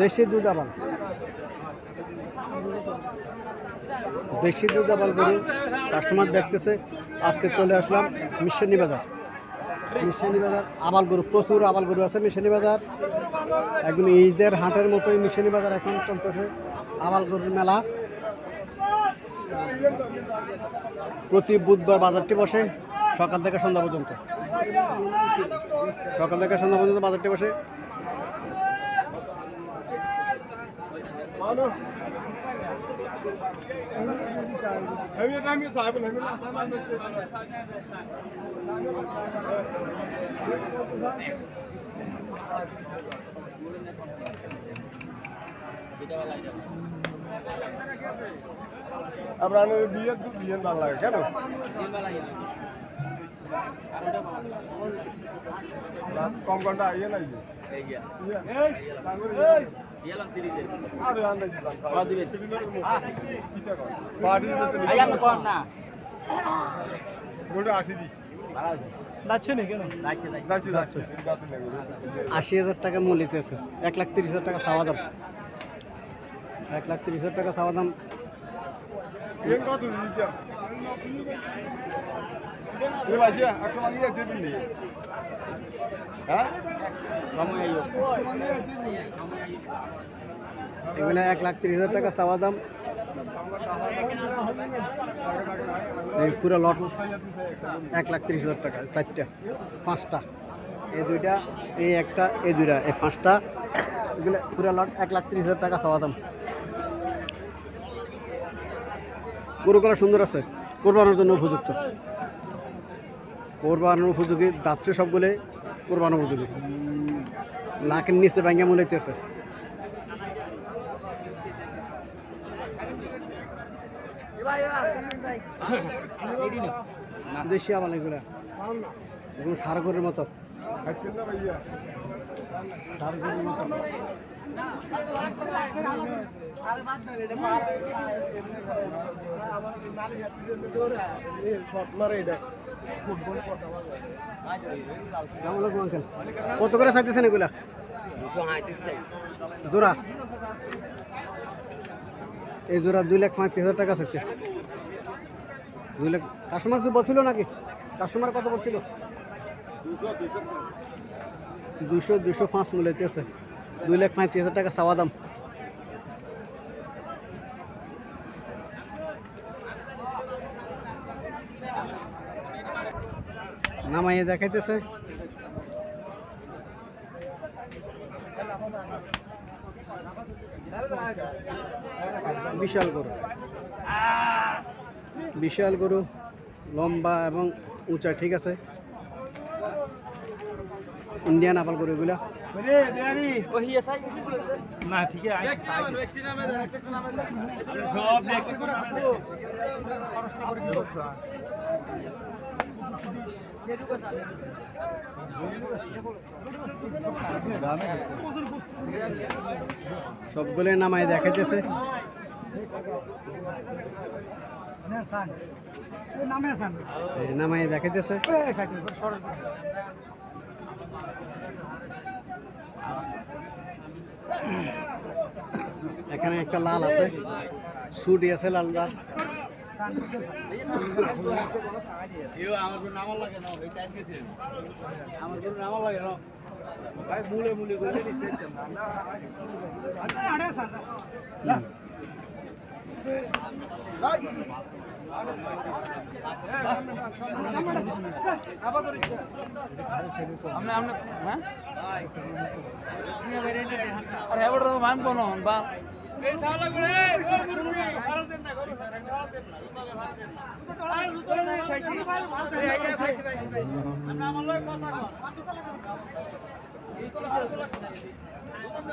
দেশি দুধ আবাল দেশি দুধ আবাল গরু কাস্টমার দেখতেছে। আজকে চলে আসলাম মিশনি বাজার। মিশনি বাজার, আবাল গরু, প্রচুর আবাল গরু আছে মিশনি বাজার। একদম ঈদের হাটের মতোই মিশনি বাজার এখন চলতেছে আবাল গরুর মেলা। প্রতি বুধবার বাজারটি বসে। সকাল থেকে সন্ধ্যা পর্যন্ত। সকাল থেকে সন্ধ্যা পর্যন্ত বাজারটি বসে। আপনার বিয়ে তো বিয়ে ভালো লাগে, কেন? কম ঘণ্টা ইয়ে নাই আশি হাজার টাকা মূল্য আছে এক লাখ তিরিশ হাজার টাকা চাওয়া দাম। এক লাখ তিরিশ হাজার টাকা চাওয়া দাম। এগুলো এক লাখ তিরিশ হাজার টাকা চাওয়া দাম। এই পুরো লট এক লাখ তিরিশ হাজার টাকা, চারটা, পাঁচটা। এই দুইটা, এই একটা, এই দুইটা, এই পাঁচটা। এগুলো পুরো লট এক লাখ তিরিশ হাজার টাকা চাওয়া দাম। গরু গরুগুলো সুন্দর আছে, কোরবানোর জন্য উপযুক্ত। কোরবানোর উপযোগী, যাচ্ছে সবগুলো কোরবানোর উপযোগী। লাখের নিচে ব্যাঙ্গে মূলাইতেছে দেশি আমার এগুলা। এগুলো সার গরুর মতো। কত করে চাইতেছেন এগুলা? জোড়া? এই জোড়া দুই লাখ পঁয়ত্রিশ হাজার টাকা চাচ্ছে দুই লাখ কাস্টমার কি বলছিল নাকি? কাস্টমার কত বলছিল? দুশো দুশো পাঁচ মূল্যতে আছে। দুই লাখ পঁয়ত্রিশ হাজার টাকা চাওয়া দাম। নামাইয়ে দেখাইতেছে। বিশাল গরু। বিশাল গরু, লম্বা এবং উঁচা, ঠিক আছে? ইন্ডিয়ান আপাল গরু এগুলা না ঠিক সবগুলো নামাই দেখাইতেছে। নামে আসান নামাই দেখাইতেছে। এখানে একটা লাল আছে। সুটি আছে লাল লাল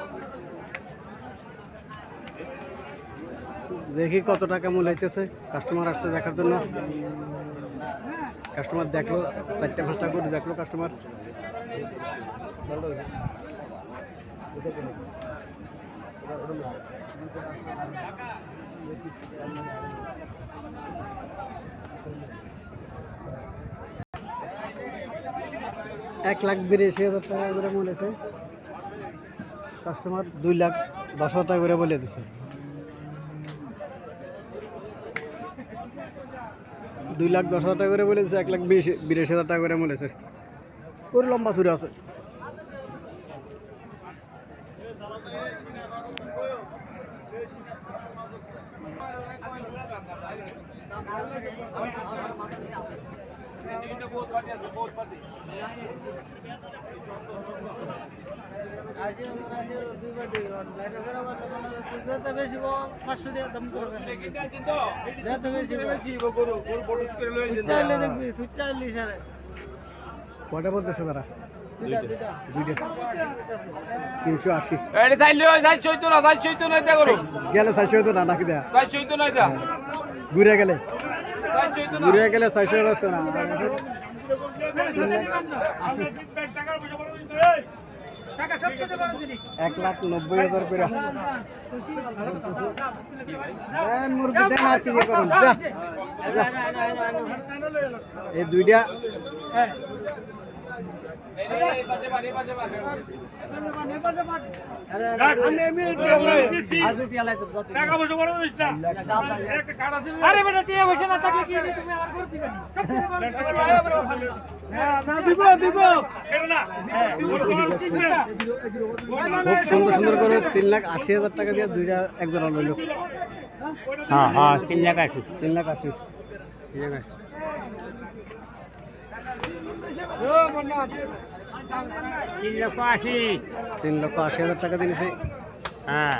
হুম। দেখি কত টাকা মূল্যাইতেছে কাস্টমার আসছে দেখার জন্য। কাস্টমার দেখল, চারটা পাঁচটা করে দেখল কাস্টমার এক লাখ বিরাশি হাজার টাকা করে বলেছে কাস্টমার দুই লাখ দশ হাজার টাকা করে বলে দিছে। দুই লাখ দশ হাজার টাকা করে বলেছে, এক লাখ বিশ, বিরাশি হাজার টাকা করে বলেছে। ওর লম্বা ছুরি আছে। কয়টা বলতেছে তারা? তিনশো আশি। গেলে চারশো না নাকি দেয়া? ঘুরে গেলে। ঘুরে গেলে চারশো না। এক লাখ নব্বই হাজার করে। মুরগি দেন আর কি করুন। এই দুইটা। আরে বেটা টিয়া বসে না থাকলে কি তুমি আমার করে দিবে না দিব দিব খুব সুন্দর সুন্দর করে তিন লাখ আশি। হাজার টাকা দিয়ে দুইটা একজন হ্যাঁ হ্যাঁ তিন লাখ আশি। তিন লাখ আশি। তিন লাখ আশি। তিন লক্ষ আশি তিন লক্ষ আশি হাজার টাকা দিয়েছে। হ্যাঁ।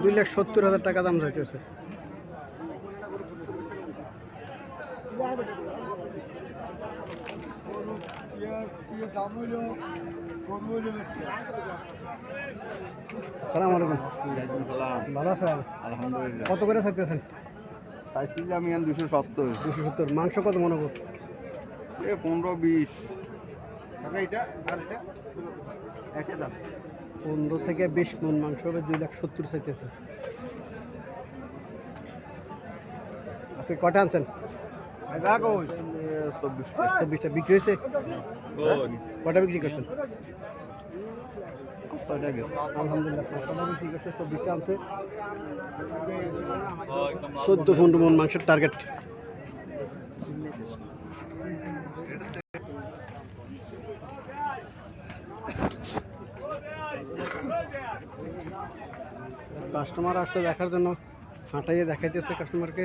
দুই লাখ সত্তর হাজার টাকা দাম যাইতেছে সালাম আলাইকুম ভালো আছেন? আলহামদুলিল্লাহ। কত করে চাইতেছেন চাইছিলাম ইয়ান দুশো সত্তর। দুশো সত্তর। মাংস কত মনে করো? এ পনেরো বিশ। এটা? আর এটা? দাম পনেরো থেকে বিশ মন মাংস হবে দুই লাখ সত্তর চাইতেছে আজকে কটা আনছেন? চব্বিশটা বিক্রি হয়েছে? কটা বিক্রি করছেন? ছয়টা গেছে চব্বিশটা আনছে। চোদ্দ পনেরো মন মাংসের টার্গেট কাস্টমার আসছে দেখার জন্য, হাঁটাইয়ে দেখাইতেছে কাস্টমারকে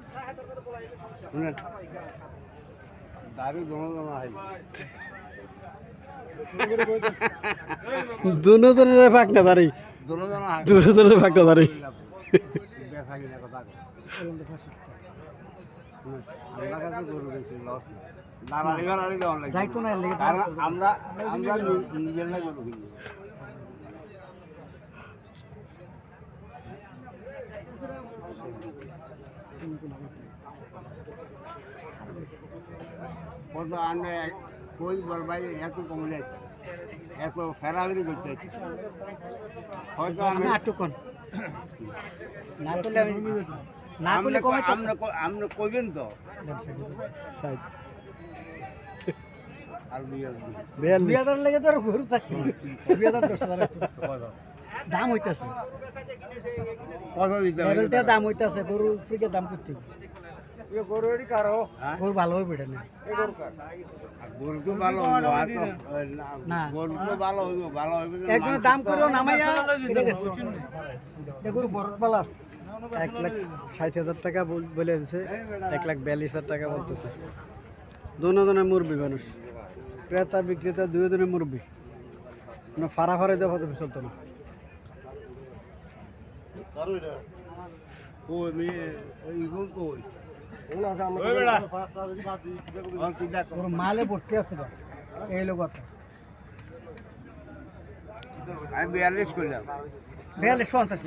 দারু জমা জমা হয়। দুজনের ফাঁক না দাঁড়ি দুজনের ফাঁক দাঁড়ি আমরা কাছে গরু বেশি লস দালালি গালালি দেওয়ার লাগে যাইতো না এর লেগে তো কারণ আমরা আমরা নি- নিজের না গরু কিনি কত আনে কই বলবাই এত কমলে আছে এত ফেরাফেরি করতে আছে হয়তো আমি আটুকন না করলে আমি না করলে কমে আমরা আমরা কইবেন তো আর বিয়ার দুই হাজার লেগে তো আর দুই হাজার দশ হাজার দাম হইতাছে এরলটা দাম হইতাছে গরু থেকে দাম করতে গরু হ্যাঁ? ভালো হইবে এটা না গরু তো ভালো হইব আর তো না। গরু তো ভালো হইব ভালো হইব একজনের দাম তো- নামাইয়া এটা গেছে এটা গরু বড় পালাস এক লাখ ষাট হাজার টাকা বল- দিছে এক লাখ বিয়াল্লিশ হাজার টাকা বলতেছে দুজনের মুরবি মানুষ ক্রেতা বিক্রেতা দুই জনের মুরব্বী কোনো ফাড়াফাড়ি দেওয়া চলতো না মালে ভর্তি আছে এই লোক আমি বিয়াল্লিশ করলাম। বিয়াল্লিশ পঞ্চাশ